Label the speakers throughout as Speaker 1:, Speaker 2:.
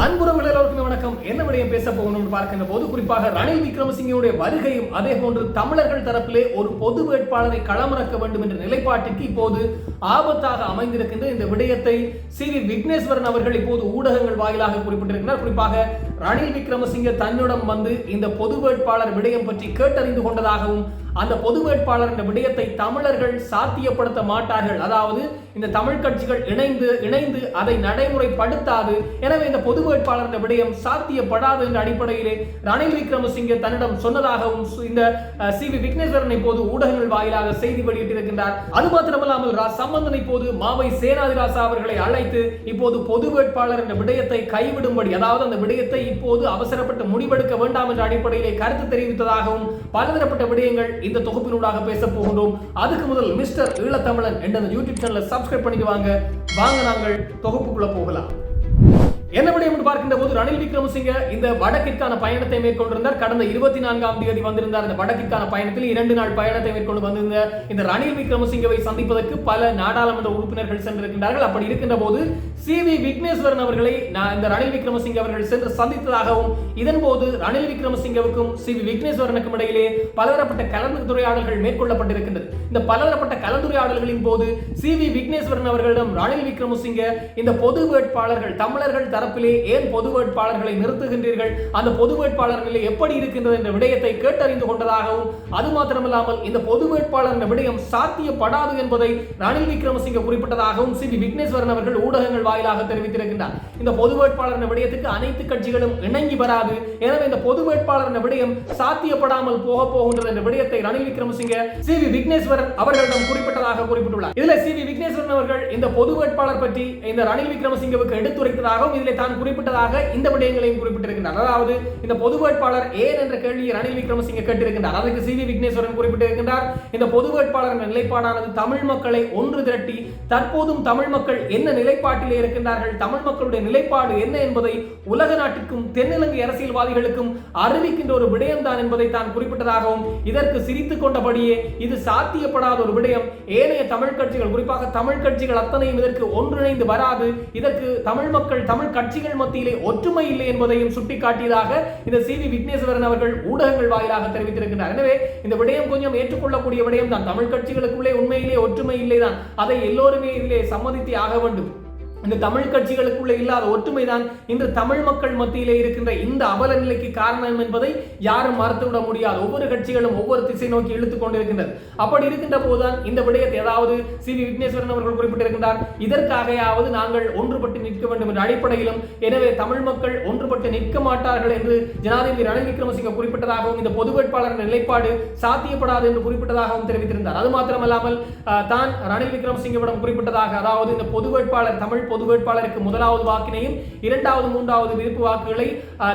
Speaker 1: அன்புறவுகள் எல்லாருக்குமே வணக்கம் என்ன விடயம் பேச போகணும்னு பார்க்கின்ற போது குறிப்பாக ரணில் விக்ரமசிங்கனுடைய வருகையும் அதே போன்று தமிழர்கள் தரப்பிலே ஒரு பொது வேட்பாளரை களமிறக்க வேண்டும் என்ற நிலைப்பாட்டுக்கு இப்போது ஆபத்தாக அமைந்திருக்கின்ற இந்த விடயத்தை சி வி விக்னேஸ்வரன் அவர்கள் இப்போது ஊடகங்கள் வாயிலாக குறிப்பிட்டிருக்கிறார் குறிப்பாக ரணில் விக்ரமசிங்க தன்னிடம் வந்து இந்த பொது வேட்பாளர் விடயம் பற்றி கேட்டறிந்து கொண்டதாகவும் அந்த பொது வேட்பாளர் இந்த விடயத்தை தமிழர்கள் சாத்தியப்படுத்த மாட்டார்கள் அதாவது இந்த தமிழ் கட்சிகள் இணைந்து இணைந்து அதை நடைமுறைப்படுத்தாது எனவே இந்த பொது வேட்பாளர் இந்த விடயம் சாத்தியப்படாது என்ற அடிப்படையிலே ரணில் விக்ரமசிங்க தன்னிடம் சொன்னதாகவும் இந்த சி வி விக்னேஸ்வரன் இப்போது ஊடகங்கள் வாயிலாக செய்தி வெளியிட்டிருக்கின்றார் அது மாத்திரமல்லாமல் சம்பந்தன் இப்போது மாவை சேனாதிராசா அவர்களை அழைத்து இப்போது பொது வேட்பாளர் இந்த விடயத்தை கைவிடும்படி அதாவது அந்த விடயத்தை இப்போது அவசரப்பட்டு முடிவெடுக்க வேண்டாம் என்ற அடிப்படையிலே கருத்து தெரிவித்ததாகவும் பலதரப்பட்ட விடயங்கள் இந்த தொகுப்பினூடாக பேச போகின்றோம் அதுக்கு முதல் மிஸ்டர் ஈழத்தமிழன் என்ற யூடியூப் சேனலை சப்ஸ்கிரைப் பண்ணிட்டு வாங்க வாங்க நாங்கள் தொகுப்புக்குள்ள போகலாம் என்ன விடயம் என்று பார்க்கின்ற போது ரணில் விக்ரமசிங்க இந்த வடக்கிற்கான பயணத்தை மேற்கொண்டிருந்தார் கடந்த இருபத்தி நான்காம் தேதி வந்திருந்தார் இந்த வடக்கிற்கான பயணத்தில் இரண்டு நாள் பயணத்தை மேற்கொண்டு வந்திருந்த இந்த ரணில் விக்ரமசிங்கவை சந்திப்பதற்கு பல நாடாளுமன்ற உறுப்பினர்கள் சென்றிருக்கின்றார்கள் அப்படி இருக்கின்ற போது சி வி விக்னேஸ்வரன் அவர்களை நான் இந்த ரணில் விக்ரமசிங்க அவர்கள் சென்று சந்தித்ததாகவும் போது ரணில் விக்ரமசிங்கவுக்கும் சி வி விக்னேஸ்வரனுக்கும் இடையிலே பலதரப்பட்ட கலந்துரையாடல்கள் மேற்கொள்ளப்பட்டிருக்கின்றது இந்த பலதரப்பட்ட கலந்துரையாடல்களின் போது சி வி விக்னேஸ்வரன் அவர்களிடம் ரணில் விக்ரமசிங்க இந்த பொது வேட்பாளர்கள் தமிழர்கள் தரப்பிலே ஏன் பொது வேட்பாளர்களை நிறுத்துகின்றீர்கள் அந்த பொது வேட்பாளர் நிலை எப்படி இருக்கின்றது என்ற விடயத்தை கேட்டறிந்து கொண்டதாகவும் அது மாத்திரமில்லாமல் இந்த பொது வேட்பாளர் என்ற விடயம் சாத்தியப்படாது என்பதை ரணில் விக்ரமசிங்க குறிப்பிட்டதாகவும் சி வி விக்னேஸ்வரன் அவர்கள் ஊடகங்கள் வாயிலாக தெரிவித்திருக்கின்றார் இந்த பொது வேட்பாளர் விடயத்துக்கு அனைத்து கட்சிகளும் இணங்கி வராது எனவே இந்த பொது வேட்பாளர் விடயம் சாத்தியப்படாமல் போக போகின்றது என்ற விடயத்தை ரணில் விக்ரமசிங்க சி வி விக்னேஸ்வரன் அவர்களிடம் குறிப்பிட்டதாக குறிப்பிட்டுள்ளார் இதுல சி வி விக்னேஸ்வரன் அவர்கள் இந்த பொது வேட்பாளர் பற்றி இந்த ரணில் விக்ரமசிங்கவுக்கு எடுத்துரைத்ததாகவும் இதில் தான் குறிப்பிட்டதாக இந்த விடயங்களையும் குறிப்பிட்டிருக்கின்றார் அதாவது இந்த பொது வேட்பாளர் ஏன் என்ற கேள்வியை ரணில் விக்ரமசிங்க கேட்டிருக்கின்றார் அதற்கு சி வி விக்னேஸ்வரன் குறிப்பிட்டிருக்கின்றார் இந்த பொது வேட்பாளர் நிலைப்பாடானது தமிழ் மக்களை ஒன்று திரட்டி தற்போதும் தமிழ் மக்கள் என்ன நிலைப்பாட்டிலே இருக்கின்றார்கள் தமிழ் மக்களுடைய நிலைப்பாடு என்ன என்பதை உலக நாட்டுக்கும் தென்னிலங்கை அரசியல்வாதிகளுக்கும் அறிவிக்கின்ற ஒரு விடயம் தான் என்பதை தான் குறிப்பிட்டதாகவும் இதற்கு சிரித்துக் கொண்டபடியே இது சாத்தியப்படாத ஒரு விடயம் ஏனைய தமிழ் கட்சிகள் குறிப்பாக தமிழ் கட்சிகள் அத்தனையும் இதற்கு ஒன்றிணைந்து வராது இதற்கு தமிழ் மக்கள் தமிழ் கட்சிகள் மத்தியிலே ஒற்றுமை இல்லை என்பதையும் சுட்டிக்காட்டியதாக இந்த சி வி விக்னேஸ்வரன் அவர்கள் ஊடகங்கள் வாயிலாக தெரிவித்திருக்கிறார் எனவே இந்த விடயம் கொஞ்சம் ஏற்றுக்கொள்ளக்கூடிய விடயம் தான் தமிழ் கட்சிகளுக்குள்ளே உண்மையிலே ஒற்றுமை இல்லைதான் அதை எல்லோருமே இதிலே சம்மதித்தே ஆக வேண்டும் இந்த தமிழ் கட்சிகளுக்குள்ள இல்லாத ஒற்றுமைதான் இன்று தமிழ் மக்கள் மத்தியிலே இருக்கின்ற இந்த அவல நிலைக்கு காரணம் என்பதை யாரும் மறுத்துவிட முடியாது ஒவ்வொரு கட்சிகளும் ஒவ்வொரு திசை நோக்கி இழுத்துக் கொண்டிருக்கின்றது அப்படி இருக்கின்ற போதுதான் இந்த விடயத்தை ஏதாவது சி வி விக்னேஸ்வரன் அவர்கள் குறிப்பிட்டிருக்கின்றார் இதற்காகையாவது நாங்கள் ஒன்றுபட்டு நிற்க வேண்டும் என்ற அடிப்படையிலும் எனவே தமிழ் மக்கள் ஒன்றுபட்டு நிற்க மாட்டார்கள் என்று ஜனாதிபதி ரணில் விக்ரமசிங்க குறிப்பிட்டதாகவும் இந்த பொது வேட்பாளர் நிலைப்பாடு சாத்தியப்படாது என்று குறிப்பிட்டதாகவும் தெரிவித்திருந்தார் அது மாத்திரமல்லாமல் தான் ரணில் விக்ரமசிங்கவிடம் குறிப்பிட்டதாக அதாவது இந்த பொது வேட்பாளர் தமிழ் பொது வேட்பாளருக்கு முதலாவது வாக்கினையும் இரண்டாவது மூன்றாவது விருப்பு வாக்குகளை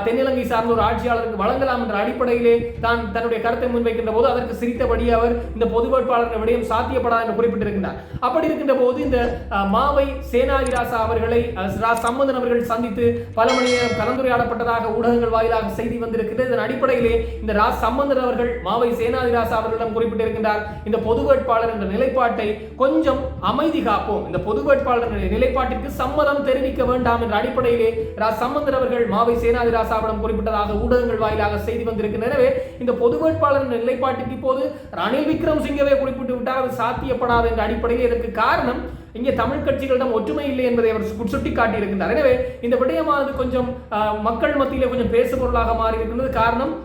Speaker 1: தென்னிலங்கை சார்ந்த ஒரு ஆட்சியாளருக்கு வழங்கலாம் என்ற அடிப்படையிலே தான் தன்னுடைய கருத்தை முன்வைக்கின்ற போது அதற்கு சிரித்தபடி அவர் இந்த பொது வேட்பாளர் விடயம் சாத்தியப்படாது என்று குறிப்பிட்டிருக்கின்றார் அப்படி இருக்கின்ற போது இந்த மாவை சேனாதி ராசா அவர்களை சம்பந்தன் அவர்கள் சந்தித்து பல மணி நேரம் கலந்துரையாடப்பட்டதாக ஊடகங்கள் வாயிலாக செய்தி வந்திருக்கிறது இதன் அடிப்படையிலே இந்த ரா சம்பந்தன் அவர்கள் மாவை சேனாதி ராசா அவர்களிடம் குறிப்பிட்டிருக்கின்றார் இந்த பொது வேட்பாளர் என்ற நிலைப்பாட்டை கொஞ்சம் அமைதி காப்போம் இந்த பொது வேட்பாளர் நிலைப்பாட்டிற்கு அதற்கு சம்மதம் தெரிவிக்க வேண்டாம் என்ற அடிப்படையிலே ரா சம்பந்தர் அவர்கள் மாவை சேனாதி ராசாவிடம் குறிப்பிட்டதாக ஊடகங்கள் வாயிலாக செய்தி வந்திருக்கின்றனவே எனவே இந்த பொது வேட்பாளர் நிலைப்பாட்டுக்கு இப்போது ரணில் விக்ரம் சிங்கவே குறிப்பிட்டு விட்டால் அது சாத்தியப்படாது என்ற அடிப்படையில் இதற்கு காரணம் இங்கே தமிழ் கட்சிகளிடம் ஒற்றுமை இல்லை என்பதை அவர் சுட்டி காட்டியிருக்கின்றார் எனவே இந்த விடயமானது கொஞ்சம் மக்கள் மத்தியிலே கொஞ்சம் பேசுபொருளாக மாறி இருக்கின்றது காரணம்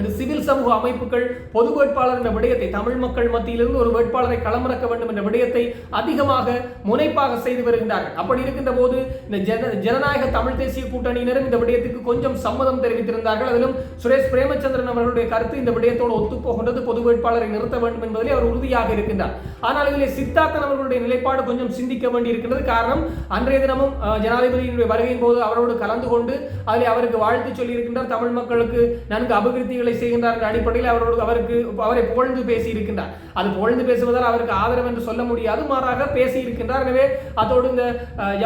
Speaker 1: அது சிவில் சமூக அமைப்புகள் பொது வேட்பாளர் என்ற விடயத்தை தமிழ் மக்கள் மத்தியிலிருந்து ஒரு வேட்பாளரை களமிறக்க வேண்டும் என்ற விடயத்தை அதிகமாக முனைப்பாக செய்து வருகின்றார்கள் அப்படி இருக்கின்ற போது இந்த ஜனநாயக தமிழ் தேசிய கூட்டணியினரும் இந்த விடயத்துக்கு கொஞ்சம் சம்மதம் தெரிவித்திருந்தார்கள் அதிலும் சுரேஷ் பிரேமச்சந்திரன் அவர்களுடைய கருத்து இந்த விடயத்தோடு ஒத்துப்போகின்றது பொது வேட்பாளரை நிறுத்த வேண்டும் என்பதிலே அவர் உறுதியாக இருக்கின்றார் ஆனால் இதில் சித்தார்த்தன் அவர்களுடைய நிலைப்பாடு கொஞ்சம் சிந்திக்க வேண்டியிருக்கின்றது காரணம் அன்றைய தினமும் ஜனாதிபதியினுடைய வருகையின் போது அவரோடு கலந்து கொண்டு அதில் அவருக்கு வாழ்த்து சொல்லியிருக்கின்றார் தமிழ் மக்களுக்கு நன்கு அபிவிருத்திகளை வேலை செய்கின்றார்கள் அடிப்படையில் அவரோடு அவருக்கு அவரை புகழ்ந்து பேசி இருக்கின்றார் அது புகழ்ந்து பேசுவதால் அவருக்கு ஆதரவு என்று சொல்ல முடியாது மாறாக பேசி இருக்கின்றார் எனவே அதோடு இந்த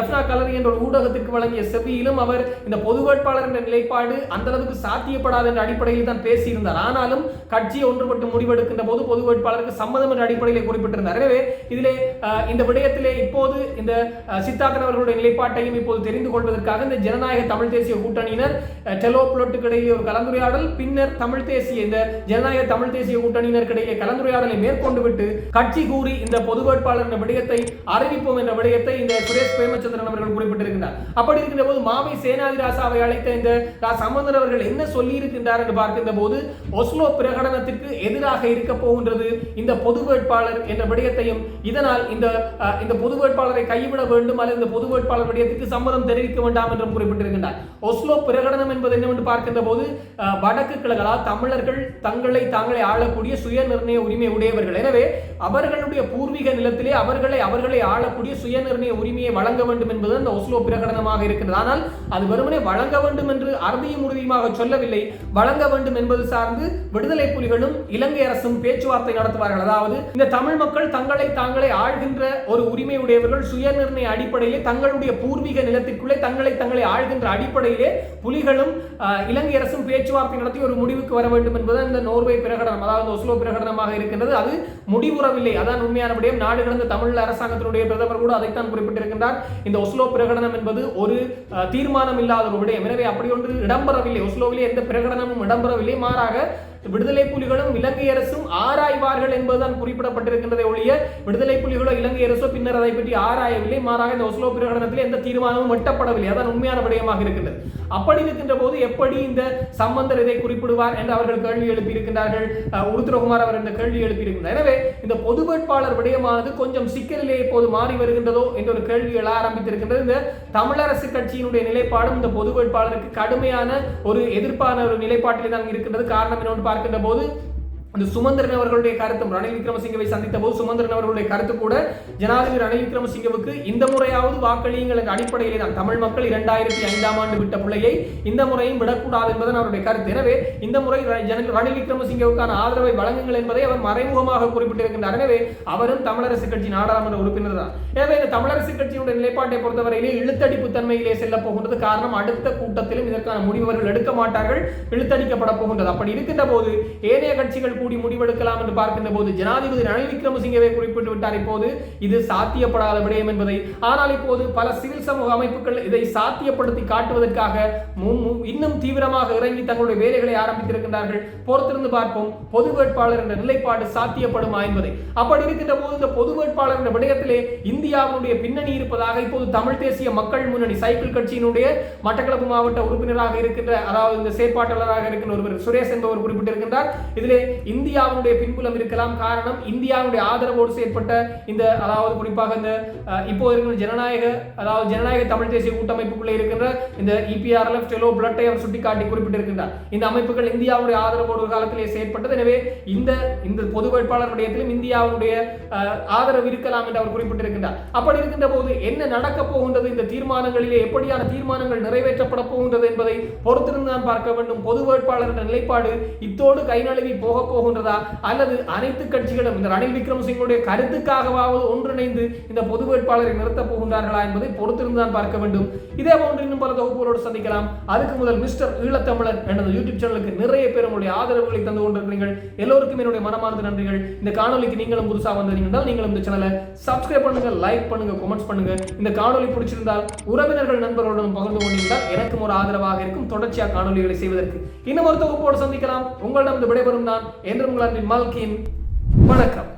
Speaker 1: எஃப்னா கலரி என்ற ஒரு ஊடகத்திற்கு வழங்கிய செவியிலும் அவர் இந்த பொது வேட்பாளர் என்ற நிலைப்பாடு அந்த அளவுக்கு சாத்தியப்படாது என்ற அடிப்படையில் தான் பேசியிருந்தார் ஆனாலும் கட்சியை ஒன்றுபட்டு முடிவெடுக்கின்ற போது பொது வேட்பாளருக்கு சம்மதம் என்ற அடிப்படையில் குறிப்பிட்டிருந்தார் எனவே இதிலே இந்த விடயத்திலே இப்போது இந்த சித்தார்த்தன் அவர்களுடைய நிலைப்பாட்டையும் இப்போது தெரிந்து கொள்வதற்காக இந்த ஜனநாயக தமிழ் தேசிய கூட்டணியினர் டெலோ புலோட்டுக்கிடையே ஒரு கலந்துரையாடல் பின்னர் தமிழ் தேசிய இந்த ஜனநாயக தமிழ் தேசிய கூட்டணியினருக்கு இடையிலே கலந்துரையாடலை மேற்கொண்டு விட்டு கட்சி கூறி இந்த பொது வேட்பாளர் என்ற விடயத்தை அறிவிப்போம் என்ற விடயத்தை இந்த சுரேஷ் பிரேமச்சந்திரன் அவர்கள் குறிப்பிட்டிருக்கின்றார் அப்படி இருக்கின்ற போது மாவை ராசாவை அழைத்த இந்த சம்பந்தர் அவர்கள் என்ன சொல்லி இருக்கின்றார் என்று பார்க்கின்ற போது ஒஸ்லோ பிரகடனத்திற்கு எதிராக இருக்க போகின்றது இந்த பொது வேட்பாளர் என்ற விடயத்தையும் இதனால் இந்த இந்த பொது வேட்பாளரை கைவிட வேண்டும் அல்லது இந்த பொது வேட்பாளர் விடயத்துக்கு சம்மதம் தெரிவிக்க வேண்டாம் என்றும் குறிப்பிட்டிருக்கின்றார் ஒஸ்லோ பிரகடனம் என்பது என்னவென்று பார்க்கின்ற போது வடக்கு கிழக்கு தமிழர்கள் தங்களை தாங்களை ஆளக்கூடிய சுய நிர்ணய உரிமை உடையவர்கள் எனவே அவர்களுடைய பூர்வீக நிலத்திலே அவர்களை அவர்களை ஆளக்கூடிய சுய நிர்ணய உரிமையை வழங்க வேண்டும் என்பது அந்த ஒஸ்லோ பிரகடனமாக இருக்கிறது ஆனால் அது வெறுமனே வழங்க வேண்டும் என்று அறுதியும் உறுதியுமாக சொல்லவில்லை வழங்க வேண்டும் என்பது சார்ந்து விடுதலை புலிகளும் இலங்கை அரசும் பேச்சுவார்த்தை நடத்துவார்கள் அதாவது இந்த தமிழ் மக்கள் தங்களை தாங்களே ஆழ்கின்ற ஒரு உரிமை உடையவர்கள் சுய நிர்ணய அடிப்படையிலே தங்களுடைய பூர்வீக நிலத்திற்குள்ளே தங்களை தங்களை ஆழ்கின்ற அடிப்படையிலே புலிகளும் இலங்கை அரசும் பேச்சுவார்த்தை நடத்தி ஒரு முடிவுக்கு வர வேண்டும் என்பது இந்த நோர்வே பிரகடனம் அதாவது ஒஸ்லோ பிரகடனமாக இருக்கின்றது அது முடிவுறவில்லை அதான் உண்மையான விடயம் நாடு கடந்த தமிழ் அரசாங்கத்தினுடைய பிரதமர் கூட அதைத்தான் குறிப்பிட்டிருக்கின்றார் இந்த ஒஸ்லோ பிரகடனம் என்பது ஒரு தீர்மானம் இல்லாத ஒரு விடயம் எனவே அப்படி ஒன்று இடம்பெறவில்லை ஒஸ்லோவிலே எந்த பிரகடனம் தினமும் இடம்பெறவில்லை மாறாக விடுதலை புலிகளும் இலங்கை அரசும் ஆராய்வார்கள் என்பதுதான் குறிப்பிடப்பட்டிருக்கின்றதை ஒழிய விடுதலை புலிகளோ இலங்கை அரசோ பின்னர் அதை பற்றி ஆராயவில்லை மாறாக இந்த ஒஸ்லோ பிரகடனத்தில் எந்த தீர்மானமும் எட்டப்படவில்லை அதான் உண்மையான விடயமாக இருக்கின்றது அப்படி இருக்கின்ற போது எப்படி இந்த சம்பந்தர் இதை குறிப்பிடுவார் என்று அவர்கள் கேள்வி எழுப்பி இருக்கின்றார்கள் உருத்ரகுமார் அவர் இந்த கேள்வி எழுப்பி எழுப்பியிருக்கின்றார் எனவே இந்த பொது வேட்பாளர் விடயமானது கொஞ்சம் சிக்கலிலே இப்போது மாறி வருகின்றதோ என்ற ஒரு கேள்வி எழ ஆரம்பித்திருக்கின்றது இந்த தமிழரசு கட்சியினுடைய நிலைப்பாடும் இந்த பொது வேட்பாளருக்கு கடுமையான ஒரு எதிர்ப்பான ஒரு நிலைப்பாட்டில் தான் இருக்கின்றது காரணம் என்னோடு பார்க்கின்ற போது அந்த சுமந்திரன் அவர்களுடைய கருத்தும் ரணில் விக்ரமசிங்கவை சந்தித்த போது சுமந்திரன் அவர்களுடைய கருத்து கூட ஜனாதிபதி ரணில் விக்ரமசிங்கவுக்கு இந்த முறையாவது வாக்களியுங்கள் என்ற அடிப்படையிலே தான் தமிழ் மக்கள் இரண்டாயிரத்தி ஐந்தாம் ஆண்டு விட்ட பிள்ளையை இந்த முறையும் விடக்கூடாது என்பதன் அவருடைய கருத்து எனவே இந்த முறை ரணில் விக்ரமசிங்கவுக்கான ஆதரவை வழங்குங்கள் என்பதை அவர் மறைமுகமாக குறிப்பிட்டிருக்கின்றார் எனவே அவரும் தமிழரசு கட்சி நாடாளுமன்ற உறுப்பினர் தான் எனவே இந்த தமிழரசு கட்சியுடைய நிலைப்பாட்டை பொறுத்தவரையிலே இழுத்தடிப்பு தன்மையிலே செல்ல போகின்றது காரணம் அடுத்த கூட்டத்திலும் இதற்கான முடிவு அவர்கள் எடுக்க மாட்டார்கள் இழுத்தடிக்கப்பட போகின்றது அப்படி இருக்கின்ற போது ஏனைய கட்சிகள் கூடி முடிவெடுக்கலாம் என்று பார்க்கின்ற போது ஜனாதிபதி ரணில் விக்ரமசிங்கவே குறிப்பிட்டு விட்டார் இப்போது இது சாத்தியப்படாத விடயம் என்பதை ஆனால் இப்போது பல சிவில் சமூக அமைப்புகள் இதை சாத்தியப்படுத்தி காட்டுவதற்காக இன்னும் தீவிரமாக இறங்கி தங்களுடைய வேலைகளை ஆரம்பித்திருக்கின்றார்கள் பொறுத்திருந்து பார்ப்போம் பொது வேட்பாளர் என்ற நிலைப்பாடு சாத்தியப்படுமா என்பதை அப்படி இருக்கின்ற போது இந்த பொது வேட்பாளர் என்ற விடயத்திலே இந்தியாவினுடைய பின்னணி இருப்பதாக இப்போது தமிழ் தேசிய மக்கள் முன்னணி சைக்கிள் கட்சியினுடைய மட்டக்களப்பு மாவட்ட உறுப்பினராக இருக்கின்ற அதாவது இந்த செயற்பாட்டாளராக இருக்கின்ற ஒருவர் சுரேஷ் என்பவர் குறிப்பிட்டிருக்கின்றார் இதிலே இந்தியாவுடைய பின்புலம் இருக்கலாம் காரணம் இந்தியாவுடைய ஆதரவோடு செயற்பட்ட இந்த அதாவது குறிப்பாக இந்த இப்போ இருக்கிற ஜனநாயக அதாவது ஜனநாயக தமிழ் தேசிய கூட்டமைப்புக்குள்ளே இருக்கின்ற இந்த இபிஆர்எஃப் செலோ பிளட்டை அவர் சுட்டிக்காட்டி குறிப்பிட்டிருக்கின்றார் இந்த அமைப்புகள் இந்தியாவுடைய ஆதரவோடு ஒரு காலத்திலே செயற்பட்டது எனவே இந்த இந்த பொது வேட்பாளர் விடயத்திலும் இந்தியாவுடைய ஆதரவு இருக்கலாம் என்று அவர் குறிப்பிட்டிருக்கின்றார் அப்படி இருக்கின்ற போது என்ன நடக்க போகின்றது இந்த தீர்மானங்களிலே எப்படியான தீர்மானங்கள் நிறைவேற்றப்பட போகின்றது என்பதை பொறுத்திருந்து நான் பார்க்க வேண்டும் பொது வேட்பாளர் என்ற நிலைப்பாடு இத்தோடு கைநழுவி நழுவி போக போகின்றதா அல்லது அனைத்து கட்சிகளும் இந்த ரணில் விக்ரமசிங்கனுடைய கருத்துக்காகவாவது ஒன்றிணைந்து இந்த பொது வேட்பாளரை நிறுத்தப் போகின்றார்களா என்பதை பொறுத்திருந்து தான் பார்க்க வேண்டும் இதே போன்று இன்னும் பல தொகுப்புகளோடு சந்திக்கலாம் அதுக்கு முதல் மிஸ்டர் ஈழத்தமிழன் எனது யூடியூப் சேனலுக்கு நிறைய பேர் உங்களுடைய ஆதரவுகளை தந்து கொண்டிருக்கிறீர்கள் எல்லோருக்கும் என்னுடைய மனமார்ந்த நன்றிகள் இந்த காணொலிக்கு நீங்களும் புதுசாக வந்திருந்தால் நீங்களும் இந்த சேனலை சப்ஸ்கிரைப் பண்ணுங்க லைக் பண்ணுங்க கமெண்ட்ஸ் பண்ணுங்க இந்த காணொலி பிடிச்சிருந்தால் உறவினர்கள் நண்பர்களுடன் பகிர்ந்து கொண்டிருந்தால் எனக்கும் ஒரு ஆதரவாக இருக்கும் தொடர்ச்சியாக காணொலிகளை செய்வதற்கு இன்னும் ஒரு தொகுப்போடு சந்திக்கலாம் உங்களிடம் இந்த விடைபெறும் தான் என்றும் உங்கள் அன்பின் மால்கின் வணக்கம்